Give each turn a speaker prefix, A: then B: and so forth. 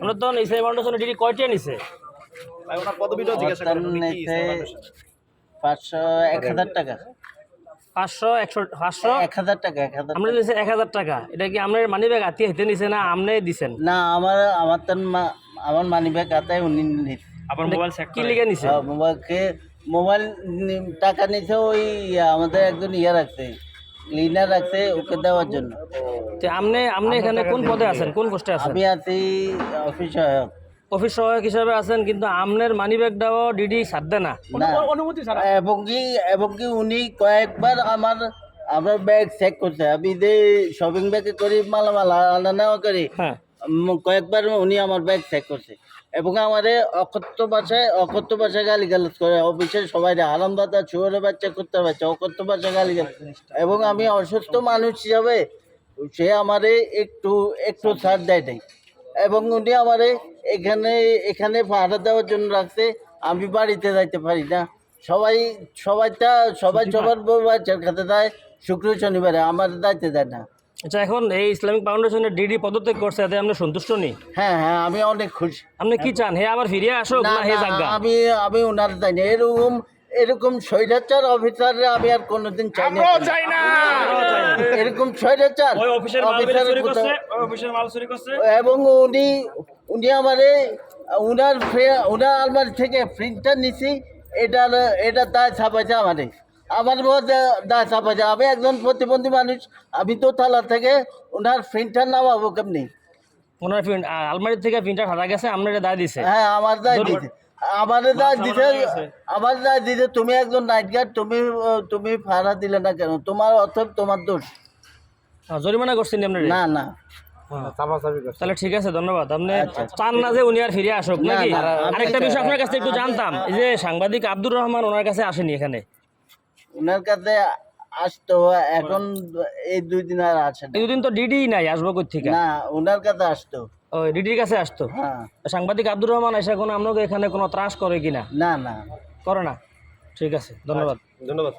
A: আমরা তো ইসলামী ফাউন্ডেশনে ডিডি কয়টা নিছে?
B: ভাই ওনার পদবিটাও জিজ্ঞাসা করেন উনি কি
C: নিতে পাঁচশো এক হাজার টাকা।
A: পাঁচশো একশো পাঁচশো?
C: এক হাজার টাকা এক হাজার
A: আমরা এক হাজার টাকা। এটা কি আপনার মানি ব্যাগ আত্মীয় হেঁটে নিছে না আপনি দিছেন?
C: না আমার আমার আমার মানি ব্যাগ উনি
B: আবার মোবাইল
A: কি লিখে নিছে?
C: মোবাইলকে মোবাইল টাকা নিতে ওই আমাদের একজন ইয়ে রাখছে। ক্লিনার আছে ওকে দেওয়ার জন্য।
A: তো আপনি আপনি এখানে কোন পদে আছেন? কোন পোস্টে আছেন?
C: আমি আছি অফিস সহায়ক।
A: অফিস সহায়ক হিসাবে আছেন কিন্তু আপনার মানি ব্যাগটাও ডিডি সার দেয় না
C: না এবং কি এবং কি উনি কয়েকবার আমার আমার ব্যাগ চেক করছে। আমি যে শপিং ব্যাগে করি মালামাল আনা নেওয়া করি
A: হ্যাঁ।
C: কয়েকবার উনি আমার ব্যাগ চেক করছে। এবং আমারে অকথ্য ভাষায় অকথ্য ভাষায় গালি গালাজ করে। অফিসের সবাই আরামদাদা শুয়ারে বাচ্চা করতে পারছে অকথ্য ভাষায় গালি গালাজ এবং আমি অসুস্থ মানুষ হিসাবে সে আমারে একটু একটু ছাড় দেয় নাই। এবং উনি আমারে এখানে এখানে ভাড়া দেওয়ার জন্য রাখছে। আমি বাড়িতে যাইতে পারি না। সবাই সবাইটা সবাই সবার বউ বাচ্চার খাতে দেয়। শুক্র শনিবারে আমার দায়িত্বে দেয় না।
A: আচ্ছা এখন এই ইসলামিক ফাউন্ডেশনের ডিডি পদত্যাগ করছে এতে আপনি সন্তুষ্ট নেই
C: হ্যাঁ হ্যাঁ আমি অনেক খুশি।
A: আপনি কি চান? হে আবার ফিরে আসুক
C: না,
A: হে জাগা?
C: আমি আমি ওনার চাই না এরকম এরকম স্বৈরাচার অফিসারে আমি আর কোনোদিন চাই না।
B: চাই না!
C: এরকম স্বৈরাচার
B: ওই অফিসের মাল চুরি করছে ওই অফিসের মাল চুরি করছে।
C: এবং উনি উনি আমারে উনার ফ্রে- উনার আলমারি থেকে প্রিন্টার নিছি এটার এটা তাই ছাপাইছে আমারে। আমার মধ্যে দায় ছাপাইছে আমি একজন প্রতিবন্ধী মানুষ। আমি তো তালা থেকে ওনার প্রিন্টার নামাবো কেমনি?
A: ওনার প্রিন্ট আলমারি থেকে প্রিন্টার হারা গেছে আপনার দায় দিছে।
C: হ্যাঁ আমার দায় দিতে আমার দায়
B: আছে।
C: আমার দায় দিতে তুমি একজন নাইট গার্ড তুমি তুমি ভাড়া দিলে না কেন? তোমার অর্থ তোমার দোষ।
A: জরিমানা করছেন আপনার?
C: না না।
A: তাহলে ঠিক আছে ধন্যবাদ। আপনি চান না যে উনি আর ফিরে আসুক
C: না,
A: নাকি? আরেকটা বিষয় আপনার কাছে একটু জানতাম। যে সাংবাদিক আব্দুর রহমান ওনার কাছে আসেনি এখানে।
C: ওনার কাছে আসতো এখন এই দুই দিন আর আসে না।
A: এই দুদিন তো ডিডি নাই আসব কই থেকে
C: না ওনার কাছে আসতো।
A: ওই ডিডির কাছে আসতো?
C: হ্যাঁ।
A: সাংবাদিক আব্দুর রহমান এসে কোনো আপনাকে এখানে কোনো ত্রাস করে কিনা?
C: না না।
A: করে না? ঠিক আছে ধন্যবাদ।
B: ধন্যবাদ।